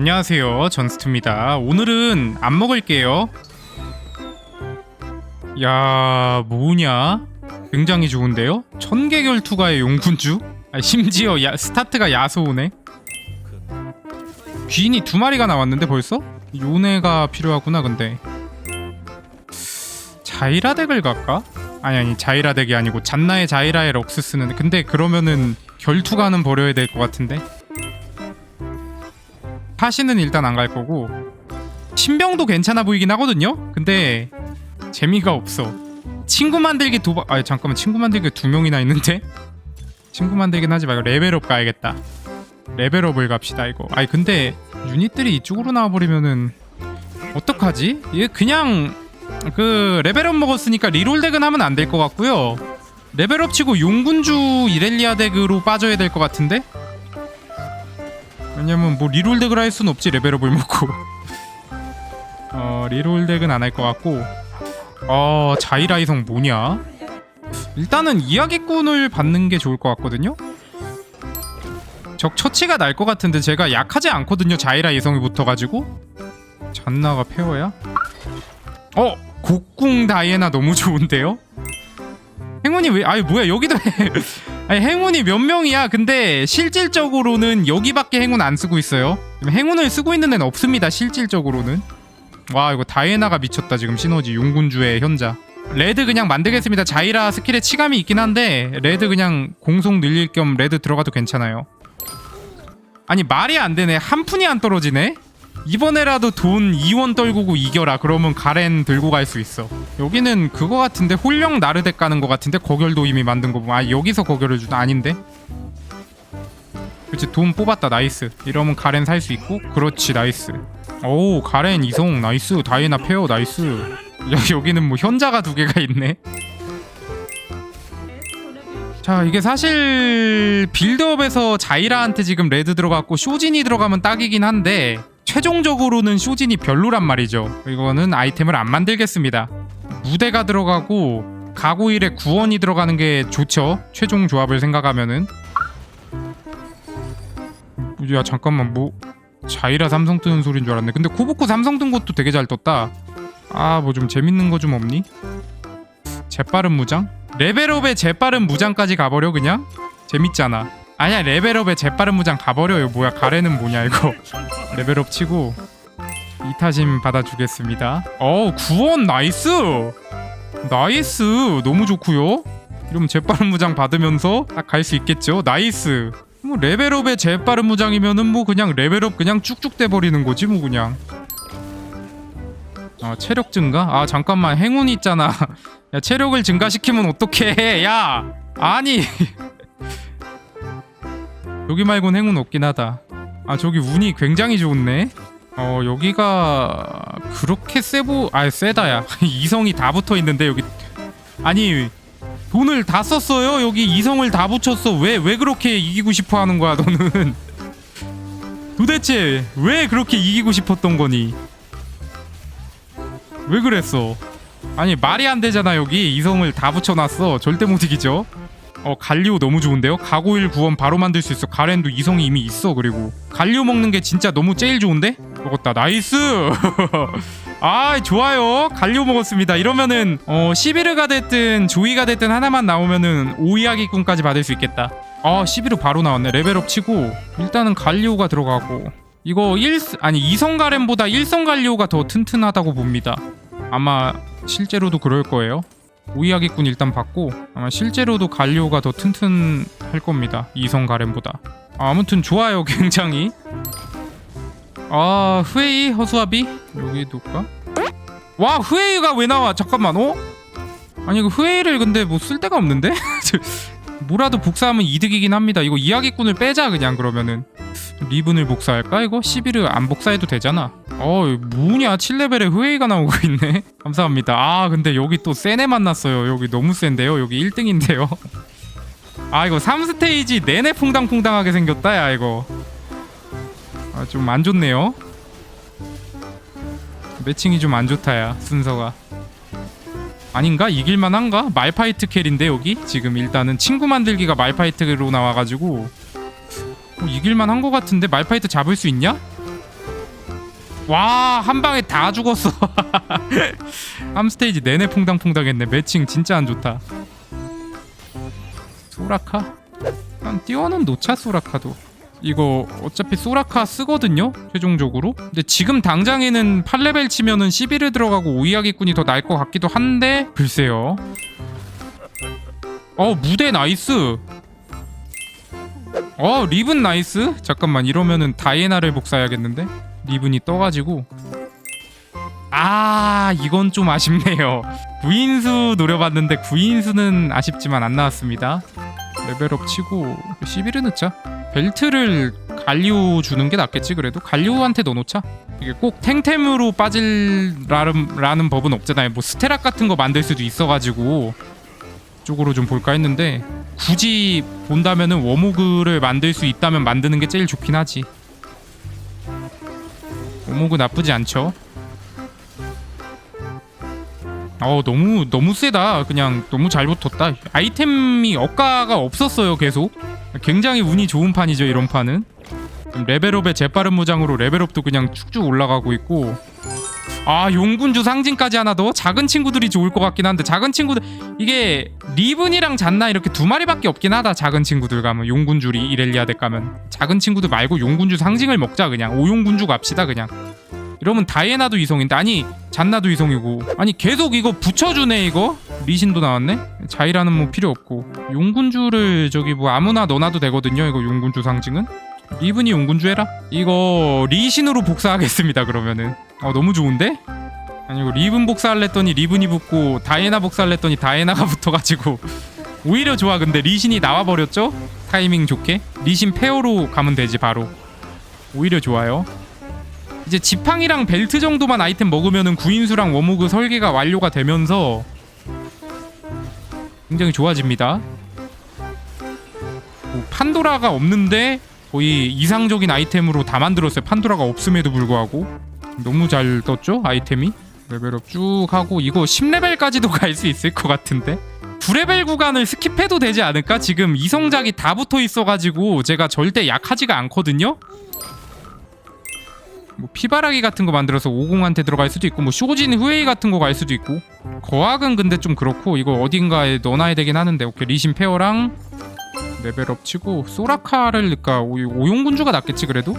안녕하세요. 전스투입니다. 오늘은 안 먹을게요. 야 뭐냐? 굉장히 좋은데요? 천개 결투가의 용군주? 아, 심지어 야, 스타트가 야소오네. 귀인이 두 마리가 나왔는데 벌써? 요네가 필요하구나 근데. 자이라 덱을 갈까? 아니 아니 자이라 덱이 아니고 잔나의 자이라의 럭스스는 근데 그러면은 결투가는 버려야 될 것 같은데 파시는 일단 안 갈 거고 신병도 괜찮아 보이긴 하거든요. 근데 재미가 없어. 친구 만들기 도박. 아 잠깐만 친구 만들기 두 명이나 있는데 친구 만들긴 하지 말고 레벨업 가야겠다. 레벨업을 갑시다 이거. 아니 근데 유닛들이 이쪽으로 나와버리면은 어떡하지? 얘 그냥 그 레벨업 먹었으니까 리롤 덱은 하면 안 될 것 같고요. 레벨업 치고 용군주 이렐리아 덱으로 빠져야 될 것 같은데? 왜냐면 뭐 리롤 덱을 할 순 없지 레벨업을 먹고 어 리롤 덱은 안 할 것 같고 어 자이라이성 뭐냐 일단은 이야기꾼을 받는 게 좋을 것 같거든요 적 처치가 날 것 같은데 제가 약하지 않거든요 자이라 이성이 붙어가지고 잔나가 페어야? 어 곡궁 다이애나 너무 좋은데요? 행운이 왜 아니 뭐야 여기도 해. 아니 행운이 몇 명이야? 근데 실질적으로는 여기밖에 행운 안 쓰고 있어요. 행운을 쓰고 있는 애는 없습니다 실질적으로는. 와 이거 다이애나가 미쳤다 지금 시너지. 용군주의 현자. 레드 그냥 만들겠습니다. 자이라 스킬에 치감이 있긴 한데 레드 그냥 공속 늘릴 겸 레드 들어가도 괜찮아요. 아니 말이 안 되네. 한 푼이 안 떨어지네 이번에라도 돈 2원 떨구고 이겨라. 그러면 가렌 들고 갈 수 있어. 여기는 그거 같은데 홀령 나르덱 가는 거 같은데 거결도 이미 만든 거 보면. 아 여기서 거결을 주다 아닌데? 그렇지 돈 뽑았다. 나이스. 이러면 가렌 살 수 있고. 그렇지 나이스. 오 가렌 이성. 나이스. 다이애나 페어. 나이스. 여기 여기는 뭐 현자가 두 개가 있네. 자 이게 사실 빌드업에서 자이라한테 지금 레드 들어갔고 쇼진이 들어가면 딱이긴 한데 최종적으로는 쇼진이 별로란 말이죠. 이거는 아이템을 안 만들겠습니다. 무대가 들어가고 가고일에 구원이 들어가는 게 좋죠. 최종 조합을 생각하면은. 야 잠깐만. 뭐 자이라 삼성 뜨는 소린 줄 알았네. 근데 코보코 삼성 뜬 것도 되게 잘 떴다. 아 뭐 좀 재밌는 거 좀 없니? 재빠른 무장? 레벨업에 재빠른 무장까지 가버려 그냥? 재밌잖아 아니야 레벨업에 재빠른 무장 가버려요. 뭐야 가래는 뭐냐 이거. 레벨업 치고 이타심 받아주겠습니다. 어 구원 나이스! 나이스! 너무 좋고요. 이러면 재빠른 무장 받으면서 딱 갈 수 있겠죠? 나이스! 뭐 레벨업에 재빠른 무장이면은 뭐 그냥 레벨업 그냥 쭉쭉 돼버리는 거지 뭐 그냥. 아 체력 증가? 아 잠깐만. 행운 있잖아. 야 체력을 증가시키면 어떡해. 야! 아니 여기 말곤 행운 없긴 하다. 아 저기 운이 굉장히 좋네. 어 여기가 그렇게 세보 아 세다야. 이성이 다 붙어 있는데 여기. 아니 돈을 다 썼어요? 여기 이성을 다 붙였어. 왜왜 그렇게 이기고 싶어 하는 거야 너는? 도대체 왜 그렇게 이기고 싶었던 거니? 왜 그랬어? 아니 말이 안 되잖아 여기. 이성을 다 붙여놨어. 절대 못 이기죠 어 갈리오 너무 좋은데요? 가고일 구원 바로 만들 수 있어. 가렌도 이성이 이미 있어 그리고. 갈리오 먹는 게 진짜 너무 제일 좋은데? 먹었다. 나이스! 아 좋아요. 갈리오 먹었습니다. 이러면은 어 시비르가 됐든 조이가 됐든 하나만 나오면은 오이야기꾼까지 받을 수 있겠다. 아 시비르 바로 나왔네. 레벨업 치고 일단은 갈리오가 들어가고. 이거 1 아니 이성 가렌보다 1성 갈리오가 더 튼튼하다고 봅니다. 아마 실제로도 그럴 거예요 오이야기꾼 일단 받고 아마 실제로도 갈리오가 더 튼튼할 겁니다 이성 가렌보다 아, 아무튼 좋아요 굉장히 아 후에이 허수아비 여기 둘까? 와 후에이가 왜 나와 잠깐만 어? 아니 그 후에이를 근데 뭐 쓸 데가 없는데? 뭐라도 복사하면 이득이긴 합니다 이거 이야기꾼을 빼자 그냥 그러면은 리븐을 복사할까 이거? 11을 안 복사해도 되잖아 어 뭐냐? 7레벨에 후웨이가 나오고 있네. 감사합니다. 아 근데 여기 또 세네 만났어요. 여기 너무 센데요? 여기 1등인데요? 아 이거 3스테이지 내내 퐁당퐁당하게 생겼다 야 이거. 아 좀 안 좋네요. 매칭이 좀 안 좋다 야 순서가. 아닌가? 이길만 한가? 말파이트 캐리인데 여기? 지금 일단은 친구 만들기가 말파이트로 나와가지고. 어, 이길만 한 것 같은데 말파이트 잡을 수 있냐? 와 한 방에 다 죽었어. 3스테이지 내내 퐁당퐁당했네. 매칭 진짜 안 좋다. 소라카? 난 띄워는 놓자 소라카도. 이거 어차피 소라카 쓰거든요 최종적으로. 근데 지금 당장에는 8레벨 치면은 11을 들어가고 오이야기꾼이 더 나을 것 같기도 한데 글쎄요. 어 무대 나이스. 어 리븐 나이스? 잠깐만 이러면은 다이애나를 복사해야겠는데 리븐이 떠가지고. 아 이건 좀 아쉽네요. 구인수 노려봤는데 구인수는 아쉽지만 안 나왔습니다. 레벨업 치고 11을 넣자. 벨트를 갈리오 주는 게 낫겠지 그래도? 갈리오한테 넣어놓자. 이게 꼭 탱템으로 빠질라는 법은 없잖아요. 뭐 스테락 같은 거 만들 수도 있어가지고. 쪽으로 좀 볼까 했는데 굳이 본다면은 워모그를 만들 수 있다면 만드는 게 제일 좋긴 하지 워모그 나쁘지 않죠. 어 너무 너무 세다. 그냥 너무 잘 붙었다. 아이템이 억가가 없었어요 계속. 굉장히 운이 좋은 판이죠 이런 판은. 레벨업의 재빠른 무장으로 레벨업도 그냥 쭉쭉 올라가고 있고 아 용군주 상징까지 하나 더? 작은 친구들이 좋을 것 같긴 한데 작은 친구들 이게 리븐이랑 잔나 이렇게 두 마리밖에 없긴 하다 작은 친구들 가면. 용군주 리 이렐리아 덱 가면. 작은 친구들 말고 용군주 상징을 먹자 그냥. 오용군주 갑시다 그냥. 이러면 다이애나도 이성인데 아니 잔나도 이성이고. 아니 계속 이거 붙여주네 이거? 리신도 나왔네? 자이라는 뭐 필요 없고. 용군주를 저기 뭐 아무나 넣어놔도 되거든요 이거 용군주 상징은 리븐이 용군주 해라? 이거 리신으로 복사하겠습니다 그러면은. 어 너무 좋은데? 아니 이거 리븐 복사할래 했더니 리븐이 붙고 다이애나 복사할래 했더니 다이애나가 붙어가지고. 오히려 좋아 근데 리신이 나와버렸죠? 타이밍 좋게? 리신 페어로 가면 되지 바로. 오히려 좋아요. 이제 지팡이랑 벨트 정도만 아이템 먹으면은 구인수랑 워모그 설계가 완료가 되면서 굉장히 좋아집니다. 뭐 판도라가 없는데 거의 이상적인 아이템으로 다 만들었어요. 판도라가 없음에도 불구하고 너무 잘 떴죠 아이템이 레벨업 쭉 하고 이거 10레벨까지도 갈 수 있을 것 같은데 두 레벨 구간을 스킵해도 되지 않을까? 지금 이성작이 다 붙어 있어가지고 제가 절대 약하지가 않거든요. 뭐 피바라기 같은 거 만들어서 50한테 들어갈 수도 있고 뭐 쇼진 후웨이 같은 거 갈 수도 있고 거학은 근데 좀 그렇고 이거 어딘가에 넣어놔야 되긴 하는데 오케이 리신 페어랑 레벨업 치고 소라카를 오- 오용군주가 낫겠지 그래도?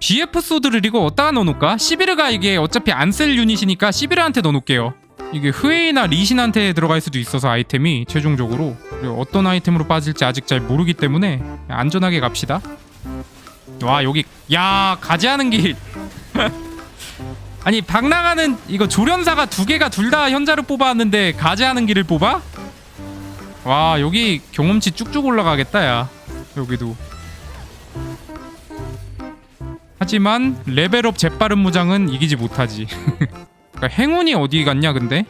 BF 소드를 이거 어디다가 넣어놓을까? 시비르가 이게 어차피 안 쓸 유닛이니까 시비르한테 넣어놓을게요. 이게 후웨이나 리신한테 들어갈 수도 있어서 아이템이 최종적으로. 어떤 아이템으로 빠질지 아직 잘 모르기 때문에 안전하게 갑시다. 와 여기 야 가지하는 길. 아니 박나가는 이거 조련사가 두 개가 둘 다 현자를 뽑아왔는데 가지하는 길을 뽑아? 와 여기 경험치 쭉쭉 올라가겠다 야. 여기도. 하지만 레벨업 재빠른 무장은 이기지 못하지. 그러니까 행운이 어디 갔냐 근데?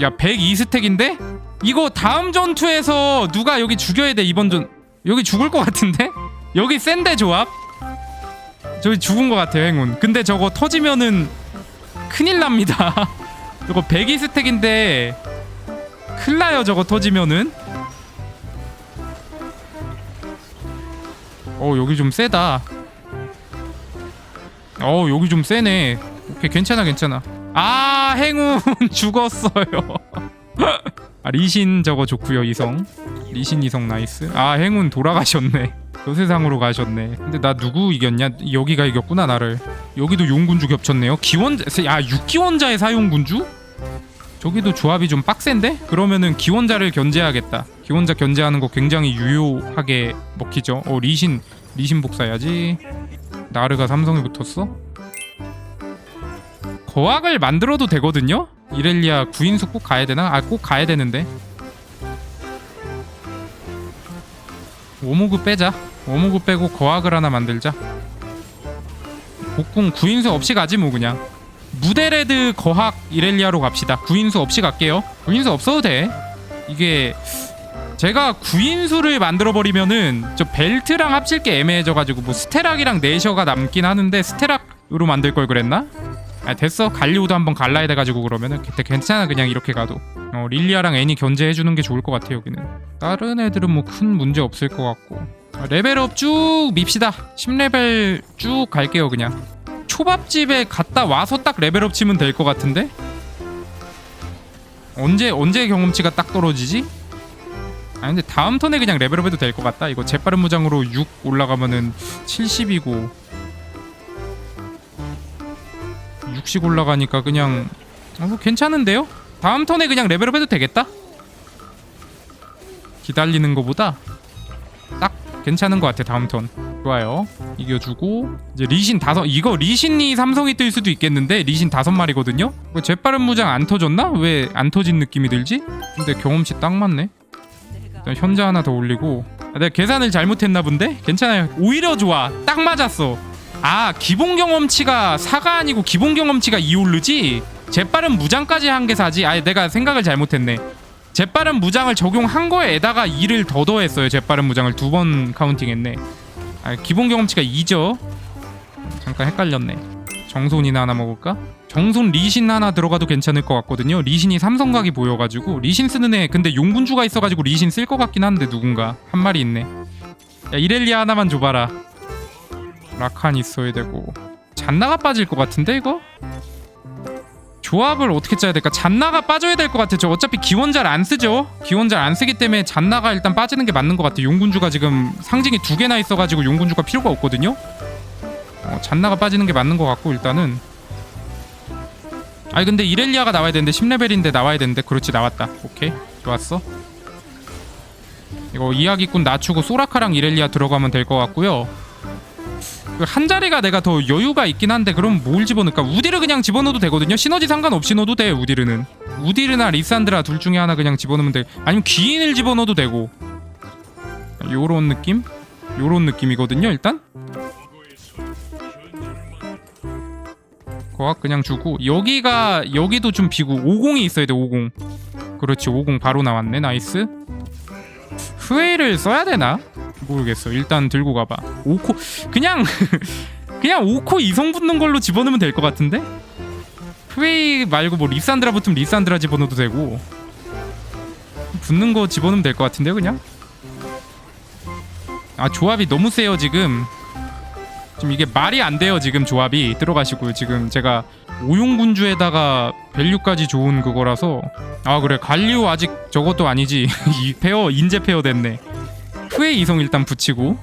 야 102스택인데? 이거 다음 전투에서 누가 여기 죽여야 돼 이번 전 여기 죽을 것 같은데? 여기 센데 조합? 저기 죽은 것 같아요 행운. 근데 저거 터지면은 큰일 납니다. 저거 102스택인데 큰일 나요 저거 터지면은 어 여기 좀 세다. 어 여기 좀 세네. 오케이 괜찮아 괜찮아. 아 행운 죽었어요. 아 리신 저거 좋구요 이성. 리신 이성 나이스. 아 행운 돌아가셨네. 저 세상으로 가셨네. 근데 나 누구 이겼냐? 여기가 이겼구나 나를. 여기도 용군주 겹쳤네요. 기원자 야 6기원자의 사용군주? 저기도 조합이 좀 빡센데? 그러면은 기원자를 견제하겠다 기원자 견제하는 거 굉장히 유효하게 먹히죠. 어 리신 리신 복사해야지. 나르가 삼성에 붙었어? 거학을 만들어도 되거든요? 이렐리아 구인수 꼭 가야 되나? 아 꼭 가야 되는데. 오모그 빼자. 오모그 빼고 거학을 하나 만들자. 복궁 구인수 없이 가지 뭐 그냥. 무데레드 거학 이렐리아로 갑시다. 구인수 없이 갈게요. 구인수 없어도 돼. 이게 제가 구인수를 만들어 버리면은 저 벨트랑 합칠 게 애매해져가지고 뭐 스테락이랑 네셔가 남긴 하는데 스테락으로 만들 걸 그랬나? 아 됐어. 갈리오도 한번 갈라야 돼가지고 그러면은 괜찮아. 그냥 이렇게 가도. 어 릴리아랑 애니 견제해주는 게 좋을 것 같아 여기는. 다른 애들은 뭐 큰 문제 없을 것 같고. 아, 레벨업 쭉 밉시다. 10레벨 쭉 갈게요 그냥. 초밥집에 갔다 와서 딱 레벨업 치면 될 것 같은데? 언제 언제 경험치가 딱 떨어지지? 아 근데 다음 턴에 그냥 레벨업해도 될 것 같다. 이거 재빠른 무장으로 6 올라가면은 70이고 60 올라가니까 그냥 어, 뭐 괜찮은데요? 다음 턴에 그냥 레벨업해도 되겠다. 기다리는 거보다 딱 괜찮은 것 같아 다음 턴. 좋아요. 이겨주고 이제 리신 다섯 이거 리신이 삼성이 뜰 수도 있겠는데 리신 다섯 마리거든요. 뭐 재빠른 무장 안 터졌나? 왜 안 터진 느낌이 들지? 근데 경험치 딱 맞네. 현재 하나 더 올리고. 아, 내가 계산을 잘못했나 본데? 괜찮아요. 오히려 좋아. 딱 맞았어. 아 기본 경험치가 4가 아니고 기본 경험치가 2 오르지? 재빠른 무장까지 한게 사지? 아 내가 생각을 잘못했네. 재빠른 무장을 적용한 거에다가 2를 더 더했어요. 재빠른 무장을 두 번 카운팅했네. 아 기본 경험치가 2죠? 잠깐 헷갈렸네 정손이나 하나 먹을까? 정손 리신 하나 들어가도 괜찮을 것 같거든요. 리신이 삼성각이 보여가지고 리신 쓰는 애 근데 용군주가 있어가지고 리신 쓸 것 같긴 한데 누군가 한 마리 있네. 야 이렐리아 하나만 줘봐라. 라칸 있어야 되고 잔나가 빠질 것 같은데 이거? 조합을 어떻게 짜야 될까? 잔나가 빠져야 될 것 같아. 저 어차피 기원 잘안 쓰죠. 기원 잘안 쓰기 때문에 잔나가 일단 빠지는 게 맞는 것 같아. 용군주가 지금 상징이 두 개나 있어가지고 용군주가 필요가 없거든요. 어, 잔나가 빠지는 게 맞는 것 같고 일단은. 아니 근데 이렐리아가 나와야 되는데 10레벨인데 나와야 되는데 그렇지 나왔다. 오케이. 좋았어. 이거 이야기꾼 낮추고 소라카랑 이렐리아 들어가면 될 것 같고요. 그한 자리가 내가 더 여유가 있긴 한데 그럼 뭘 집어넣을까? 우디르 그냥 집어넣어도 되거든요. 시너지 상관없이 넣어도 돼 우디르는. 우디르나 리산드라 둘 중에 하나 그냥 집어넣으면 돼 아니면 귀인을 집어넣어도 되고. 요런 느낌? 요런 느낌이거든요 일단 거학 그냥 주고 여기가 여기도 좀 비고 50이 있어야 돼 50 그렇지 50 바로 나왔네 나이스. 후웨이를 써야 되나? 모르겠어. 일단 들고 가봐. 5코 그냥 그냥 5코 이성 붙는 걸로 집어넣으면 될 것 같은데? 후웨이 말고 뭐 리산드라 붙으면 리산드라 집어넣어도 되고. 붙는 거 집어넣으면 될 것 같은데요 그냥? 아 조합이 너무 세요 지금 지금 이게 말이 안 돼요 지금 조합이. 들어가시고요. 지금 제가 오용군주에다가 밸류까지 좋은 그거라서. 아 그래. 갈리오 아직 저것도 아니지. 이 페어 인재 페어 됐네. 후에 이성 일단 붙이고.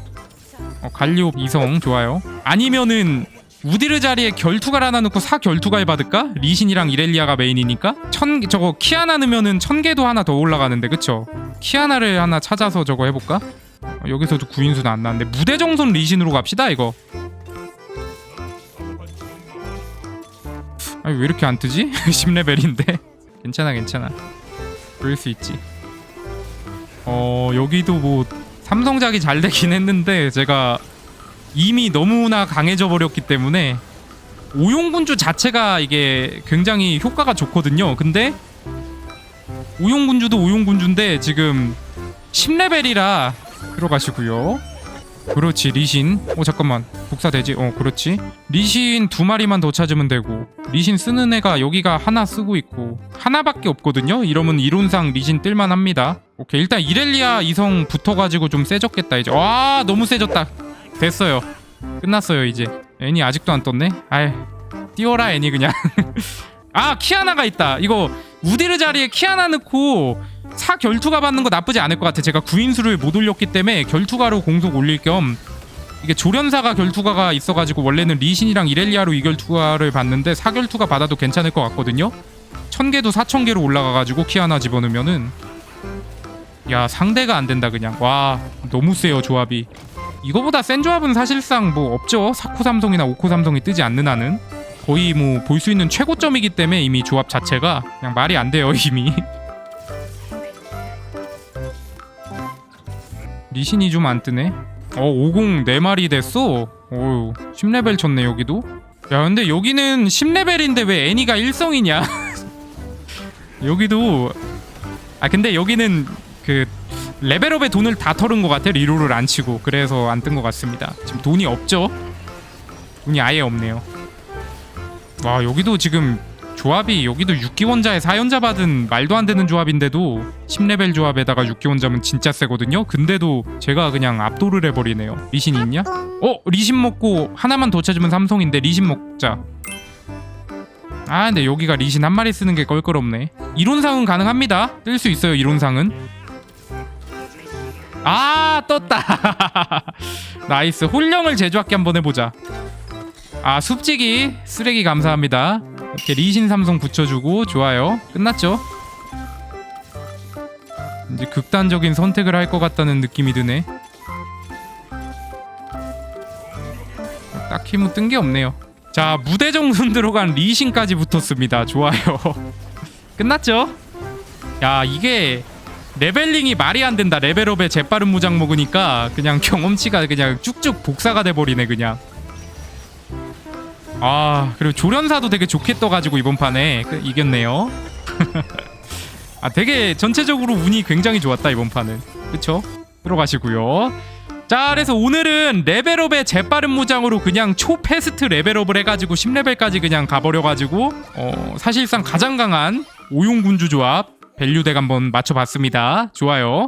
어, 갈리오 이성 좋아요. 아니면은 우디르 자리에 결투갈 하나 넣고 사 결투갈 받을까? 리신이랑 이렐리아가 메인이니까? 천 저거 키아나 넣으면은 천 개도 하나 더 올라가는데 그쵸? 키아나를 하나 찾아서 저거 해볼까? 어, 여기서도 구인수는 안 나왔는데 무대정손 리신으로 갑시다 이거 아니 왜 이렇게 안 뜨지? 10레벨인데? 괜찮아 괜찮아. 그럴 수 있지. 어 여기도 뭐 삼성작이 잘 되긴 했는데 제가 이미 너무나 강해져 버렸기 때문에 오용군주 자체가 이게 굉장히 효과가 좋거든요. 근데 오용군주도 오용군주인데 지금 10레벨이라 들어가시고요 그렇지 리신. 어 잠깐만. 복사 되지? 어 그렇지. 리신 두 마리만 더 찾으면 되고. 리신 쓰는 애가 여기가 하나 쓰고 있고. 하나밖에 없거든요? 이러면 이론상 리신 뜰만 합니다. 오케이 일단 이렐리아 이성 붙어가지고 좀 세졌겠다 이제. 와 너무 세졌다. 됐어요. 끝났어요 이제. 애니 아직도 안 떴네? 아이 띄워라 애니 그냥. 아 키아나가 있다. 이거 우디르 자리에 키아나 넣고 사 결투가 받는 거 나쁘지 않을 것 같아. 제가 구인수를 못 올렸기 때문에 결투가로 공속 올릴 겸 이게 조련사가 결투가가 있어가지고 원래는 리신이랑 이렐리아로 이 결투가를 받는데 사 결투가 받아도 괜찮을 것 같거든요. 천 개도 사천 개로 올라가가지고 키아나 집어넣으면은 야 상대가 안 된다 그냥. 와 너무 세요 조합이. 이거보다 센 조합은 사실상 뭐 없죠. 사코 삼성이나 오코 삼성이 뜨지 않는 한은. 거의 뭐 볼 수 있는 최고점이기 때문에 이미 조합 자체가 그냥 말이 안 돼요 이미 리신이 좀 안 뜨네. 어, 50 4마리 됐어. 어우, 10레벨 쳤네, 여기도. 야, 근데 여기는 10레벨인데 왜 애니가 1성이냐? 여기도 아, 근데 여기는 그 레벨업에 돈을 다 털은 것 같아. 리로를 안 치고. 그래서 안 뜬 것 같습니다. 지금 돈이 없죠? 돈이 아예 없네요. 와, 여기도 지금 조합이 여기도 6기원자에 4연자 받은 말도 안 되는 조합인데도 10레벨 조합에다가 6기원자면 진짜 세거든요. 근데도 제가 그냥 압도를 해버리네요. 리신 있냐? 어? 리신 먹고 하나만 더 찾으면 삼성인데 리신 먹자. 아 근데 여기가 리신 한 마리 쓰는 게 껄끄럽네. 이론상은 가능합니다. 뜰 수 있어요 이론상은. 아 떴다. 나이스. 홀령을 제조학기 한번 해보자. 아 숲지기 쓰레기 감사합니다 이렇게 리신 삼성 붙여주고 좋아요. 끝났죠? 이제 극단적인 선택을 할 것 같다는 느낌이 드네. 딱히 뭐 뜬 게 없네요. 자 무대정순 들어간 리신까지 붙었습니다. 좋아요. 끝났죠? 야 이게 레벨링이 말이 안 된다. 레벨업에 재빠른 무장 먹으니까 그냥 경험치가 그냥 쭉쭉 복사가 돼버리네 그냥 아 그리고 조련사도 되게 좋게 떠가지고 이번 판에 그- 이겼네요. 아 되게 전체적으로 운이 굉장히 좋았다 이번 판은. 그쵸? 들어가시고요. 자 그래서 오늘은 레벨업에 재빠른 무장으로 그냥 초패스트 레벨업을 해가지고 10레벨까지 그냥 가버려가지고 어 사실상 가장 강한 오용군주 조합 밸류덱 한번 맞춰봤습니다. 좋아요